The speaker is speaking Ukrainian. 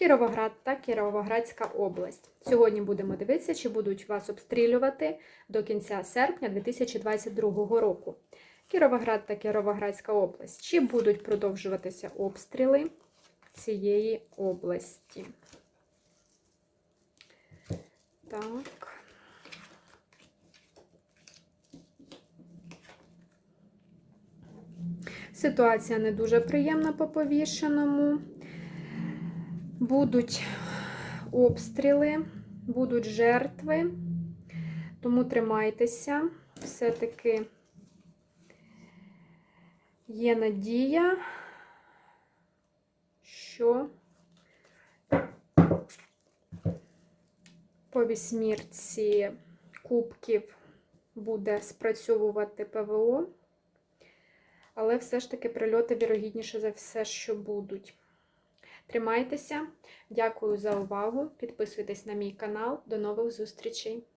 Кіровоград та Кіровоградська область. Сьогодні будемо дивитися, чи будуть вас обстрілювати до кінця серпня 2022 року. Кіровоград та Кіровоградська область. Чи будуть продовжуватися обстріли цієї області? Так. Ситуація не дуже приємна по повішеному. Будуть обстріли, будуть жертви, тому тримайтеся. Все-таки є надія, що по вісьмірці кубків буде спрацьовувати ПВО, але все ж таки прильоти вірогідніше за все, що будуть. Тримайтеся, дякую за увагу. Підписуйтесь на мій канал. До нових зустрічей!